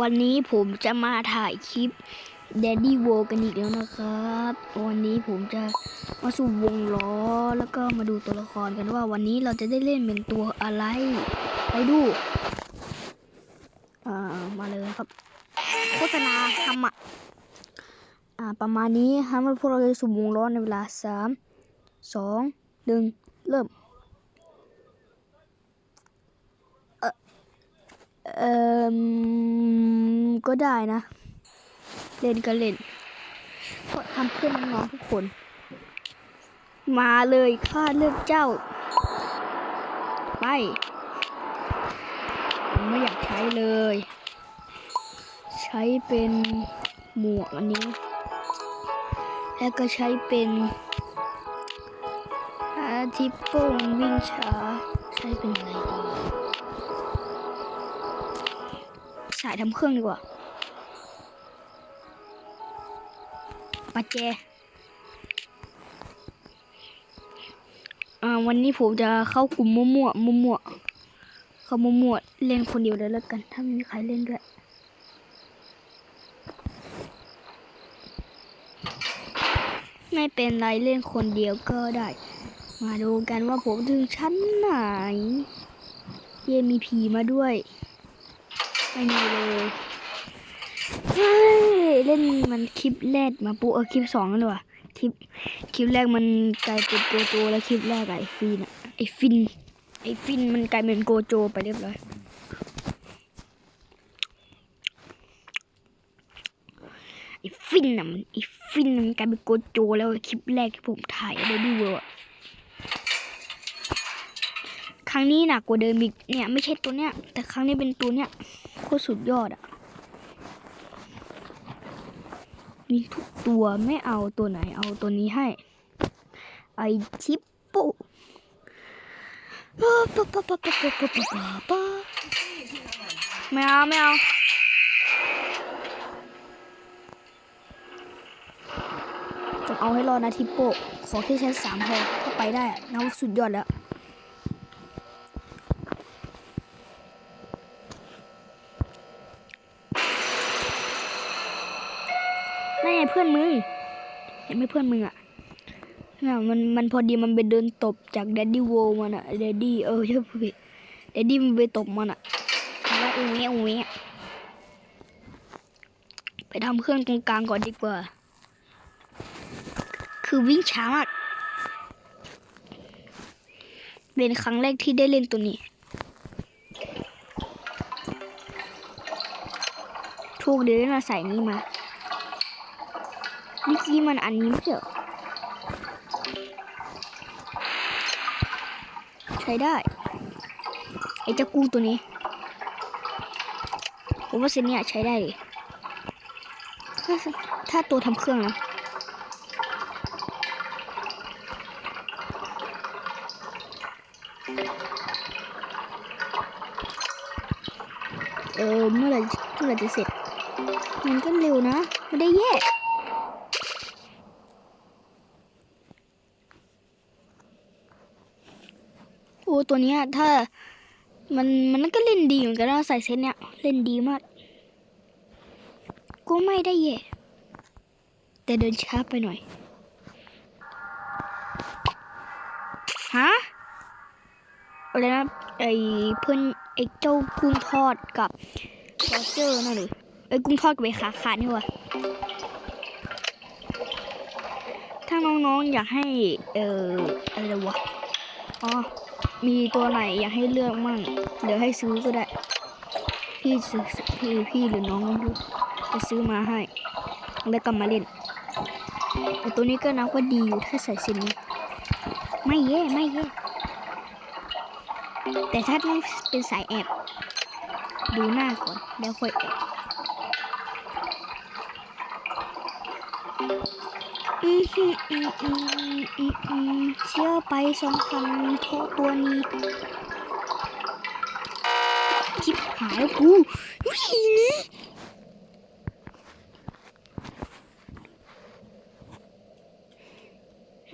วันนี้ผมจะมาถ่ายคลิป Daddy w o r กันอีกแล้วนะครับ วันนี้ผมจะมาสู่วงล้อแล้วก็มาดูตัวละครกันว่าวันนี้เราจะได้เล่นเป็นตัวอะไร ไปดู อ่า มาเลยครับ โฆษณาทำอะอ่า ประมาณนี้ฮะมันพวกเราจะสู่วงล้อในเวลาสามสองหนึ่งเริ่ม เออก็ได้นะ เล่นก็เล่นก็ทำเพื่อนน้องทุกคน มาเลยข้าเลือกเจ้า ไปผมไม่อยากใช้เลย ใช้เป็นหมวกอันนี้ แล้วก็ใช้เป็นอาทิปโป้งวิ่งช้า ใช้เป็นอะไรดี สายทำเครื่องดีกว่าปัจเจอ่าวันนี้ผมจะเข้ากลุ่มมั่วๆมั่วๆเข้ามั่วๆเล่นคนเดียวเลยแล้วกัน ถ้าไม่มีใครเล่นด้วยไม่เป็นไรเล่นคนเดียวก็ได้ มาดูกันว่าผมถึงชั้นไหน เยมีผีมาด้วย ไม่มีเลยเฮ้ยเล่นมันคลิปแรกมาปุ๊เออคลิปสองแล้วว่าคลิปคลิปแรกมันกลายเป็นโกโจแล้วคลิปแรกไอฟินอะไอฟินไอฟินมันกลายเป็นโกโจไปเรียบร้อยไอฟินอะมันไอฟินมันกลายเป็นโกโจแล้วคลิปแรกที่ผมถ่ายได้ดูอะครั้งนี้หนักกว่าเดิมอีกเนี่ยไม่ใช่ตัวเนี้ยแต่ครั้งนี้เป็นตัวเนี้ย คตรสุดยอดอะมีทุกตัวไม่เอาตัวไหนเอาตัวนี้ให้ ไอชิปปุไม่เอาไม่เอาจะเอาให้รอดนะทิปโป ขอแค่ใช้สามพอถ้าไปได้นะสุดยอดแล้ว พื่อนมึงอะน่ะมันมันพอดีมันไปเดินตบจากแดดดี้โวมันอะแดดดี้เออใช่พูดผิดแดดดี้มันไปตบมันอะแล้วอุ้งเงี้ยอุ้งเงี้ยไปทำเครื่องตรงกลางก่อนดีกว่า คือวิ่งช้ามากเป็นครั้งแรกที่ได้เล่นตัวนี้ ถูกเดี๋ยวเราใส่นี้มา เมื่อกี้มันอันนี้ไม่ใช่เหรอใช้ได้ ไอ้เจ้ากุ้งตัวนี้ ผมว่าเซนเนี่ยใช้ได้เลยถ้าตัวทำเครื่องนะเออเมื่อไหร่เมื่อไหร่จะเสร็จมันก็เร็วนะ ไม่ได้แย่ ตัวเนี้ยถ้ามันมันก็เล่นดีเหมือนกันนะใส่เซตเนี้ยเล่นดีมาก ก็ไม่ได้แย่แต่เดินช้าไปหน่อยฮะอะไรนะไอเพื่อนไอเจ้ากุ้งทอดกับโรเจอร์นั่นหรือไอกุ้งทอดกับไอขาขาดนี่วะถ้าน้องๆอยากให้เอออะไรวะอ๋อ มีตัวไหนอยากให้เลือกมั่ง เดี๋ยวให้ซื้อก็ได้ พี่ซื้อพี่พี่หรือน้องไม่รู้จะซื้อมาให้แล้วกลับมาเล่นแต่ตัวนี้ก็นับว่าดีอยู่ถ้าใส่ซินนี้ไม่แย่ไม่แย่แต่ถ้าต้องเป็นสายแอบ ดูหน้าก่อนแล้วค่อยแอบ อืมอืมอืมอืมอืมอืมเชื่อไปสองพันเพราะตัวนี้ชิบหายกูวิ่งนี้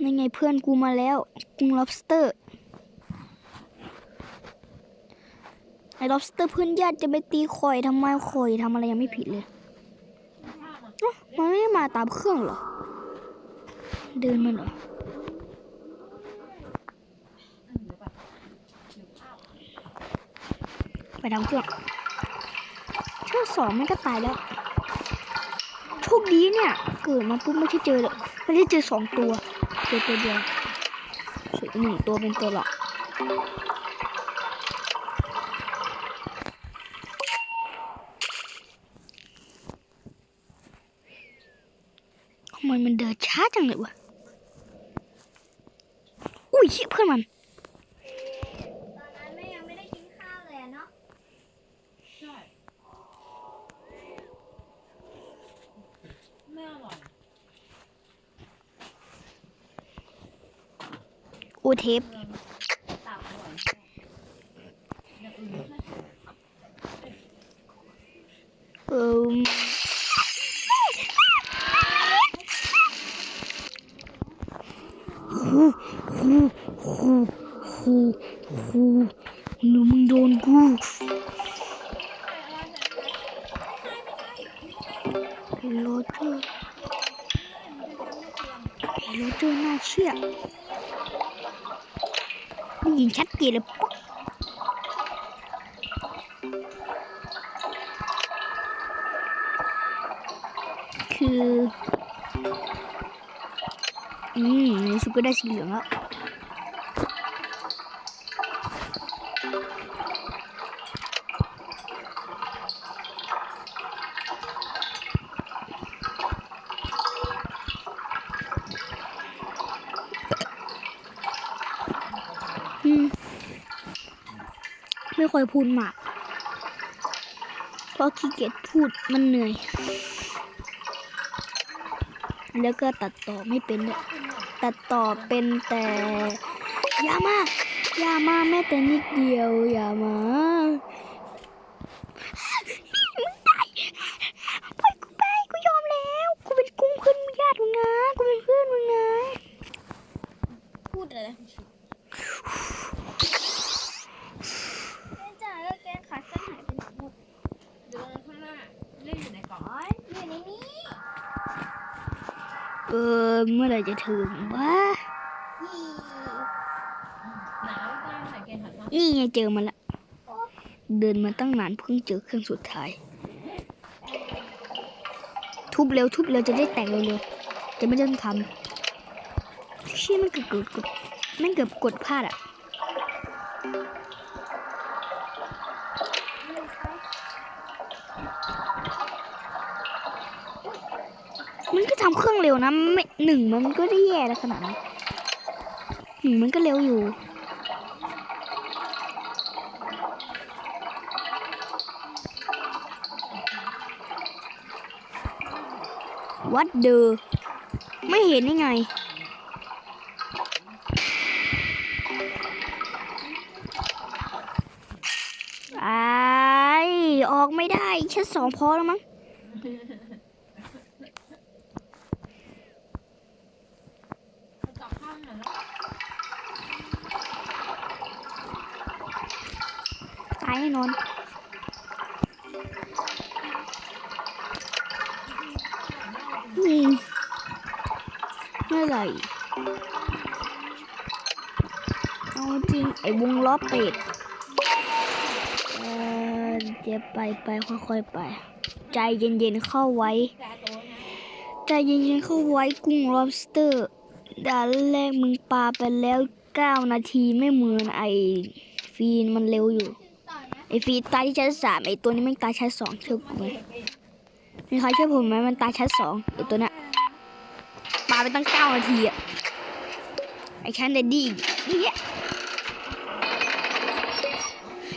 นั่นไงเพื่อนกูมาแล้วกุ้ง lobster ไอ้ lobster เพื่อนญาติจะไปตีคอยทำไมคอยทำอะไรยังไม่ผิดเลยมันไม่ได้มาตามเครื่องเหรอ เดินมาเหรอยไปทำเครื่องเชื่อสองมันก็ตายแล้วโชคดีเนี่ย เกิดมาปุ๊บไม่ใช่เจอเลยไม่ได้เจอสองตัว เจอตัวเดียวส่วนหนึ่งตัวเป็นตัวหลอกทำไมมันเดินช้าจังเลยวะ ยเหี้ยเพื่อนมันตอนนั้นแม่ยังไม่ได้กินข้าวเลยอะเนาะใช่ไม่อร่อยโอเทป ตับอร่อยอย่างอื่นไม่ค่อย เออฮูฮูฮูฮูฮู หนูมึงโดนกูเฮลโลเจอร์เฮลโลเจอร์น่าเชื่อได้ยินชัดเจนเลยป๊อกคือ อืมในสุดก็ได้สีเหลืองแล้วอืมไม่ค่อยพูดมาก เพราะขี้เกียจพูดมันเหนื่อย แล้วก็ตัดต่อไม่เป็นด้วย ตัดต่อเป็นแต่อย่ามาอย่ามาแม้แต่นิดเดียวอย่ามามึงตายปล่อยกูไปกูยอมแล้วกูเป็นกุ้งเพื่อนญาติมึงนะกูเป็นเพื่อนมึงนะพูดอะไรแม่จ๋าก็แกงขาเส้นหายไปไหนหมดเดินข้างหน้าเล่นอยู่ในกล่องอ๋ออยู่ในนี้เออเมื่อไหร่จะถึงวะนี่ห นี่ไงเจอมันละ เดินมาตั้งนานเพิ่งเจอเครื่องสุดท้าย ทุบเร็วทุบเร็วจะได้แตกเร็วๆจะไม่ต้องทำชี้ยมันเกือบกดกดมันเกือบกดพลาดอะมันก็ทำเครื่องเร็วนะไม่หนึ่งมันก็ได้แย่แล้วขนาดนั้น หนึ่งมันก็เร็วอยู่ วัดเดอไม่เห็นได้ไง ไอออกไม่ได้แค่สองพอแล้วมั้ง จับข้างหน่อยแล้ว ตายแน่นอน อืม เมื่อไหร่เอาจริงไอ้วงล้อเป็ดเออจะไปไปค่อยๆไป ใจเย็นๆเข้าไว้ ใจเย็นๆเข้าไว้กุ้ง lobster ด่านแรกมึงปาไปแล้ว9นาทีไม่เหมือนไอ้ฟีนมันเร็วอยู่ ไอ้ฟีนตายที่ชั้นสามไอ้ตัวนี้แม่ตายชั้นสองเชื่อกูไห มีใครชื่อผมไหมมันตายชั้นสองไอตัวเนี้ยปาไปตั้ง9นาทีอะไอชั้นเดดดี้เนี่ย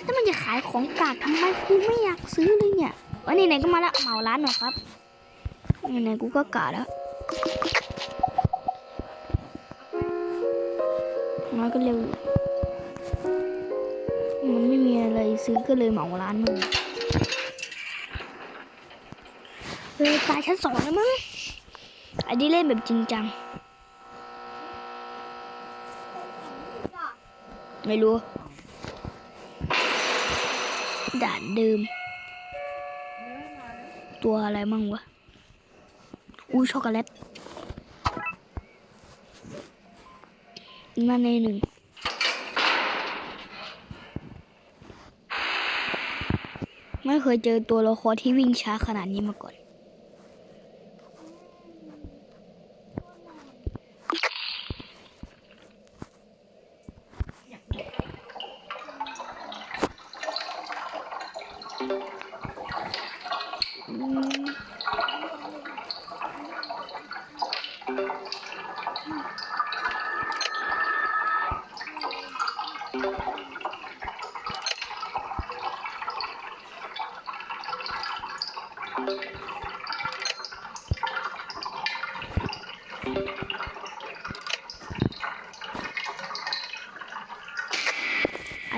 แล้วมันจะขายของกากทำไมกูไม่อยากซื้อเลยเนี่ยวันนี้ไหนก็มาล้วเหมาร้านหน่อยครับไหนกูก็กาแล้วน้อยก็เร็วมันไม่มีอะไรซื้อก็เลยเหมาร้านมึง เออตายชั้นสองแล้วมั้ง อันนี้เล่นแบบจริงจัง ไม่รู้ ด่านเดิม ตัวอะไรมั่งวะ อู้ช็อกโกแลตมาในหนึ่งไม่เคยเจอตัวละครที่วิ่งช้าขนาดนี้มาก่อน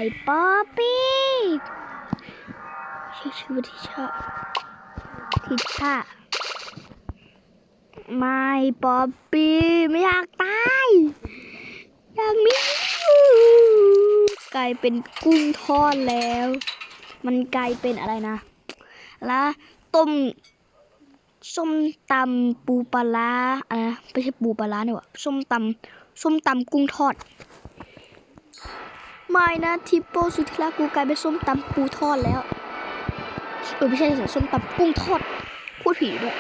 อ้ป๊อปปี้ชื่อชื่อว่าทิชาทิชาไม่ป๊อปปี้ไม่อยากตายอยากมีกลายเป็นกุ้งทอดแล้ว มันกลายเป็นอะไรนะแล้วต้มส้มตำปูปลาอะไรนะไม่ใช่ปูปลาร้าเนี่ยว่ะส้มตำส้มตำกุ้งทอด ไม่นะทิปโปสุธิรากูกลายเป็นส้มตำปูทอดแล้ว เออไม่ใช่สิส้มตำกุ้งทอดพูดผิดด้วย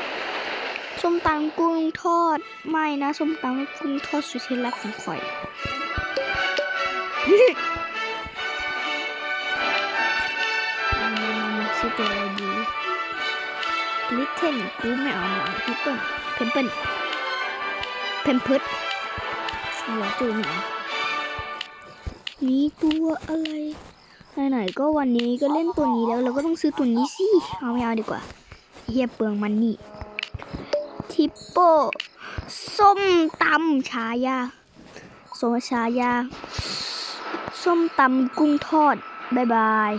ส้มตำกุ้งทอด ไม่นะส้มตำกุ้งทอดสุธิรักของข่อยมาซื้อตัวอะไรดีลิเทนกูไม่เอาไม่เอาพิปเปิลเพมเปิลเพมเพิร์ดหัวจูไม่เอา มีตัวอะไรไหนๆก็วันนี้ก็เล่นตัวนี้แล้วเราก็ต้องซื้อตัวนี้สิเอาไม่เอาดีกว่าเฮียเปลืองมันนี่ ทิปโปส้มตำชายาโซชายา ส้มตำกุ้งทอดบายบาย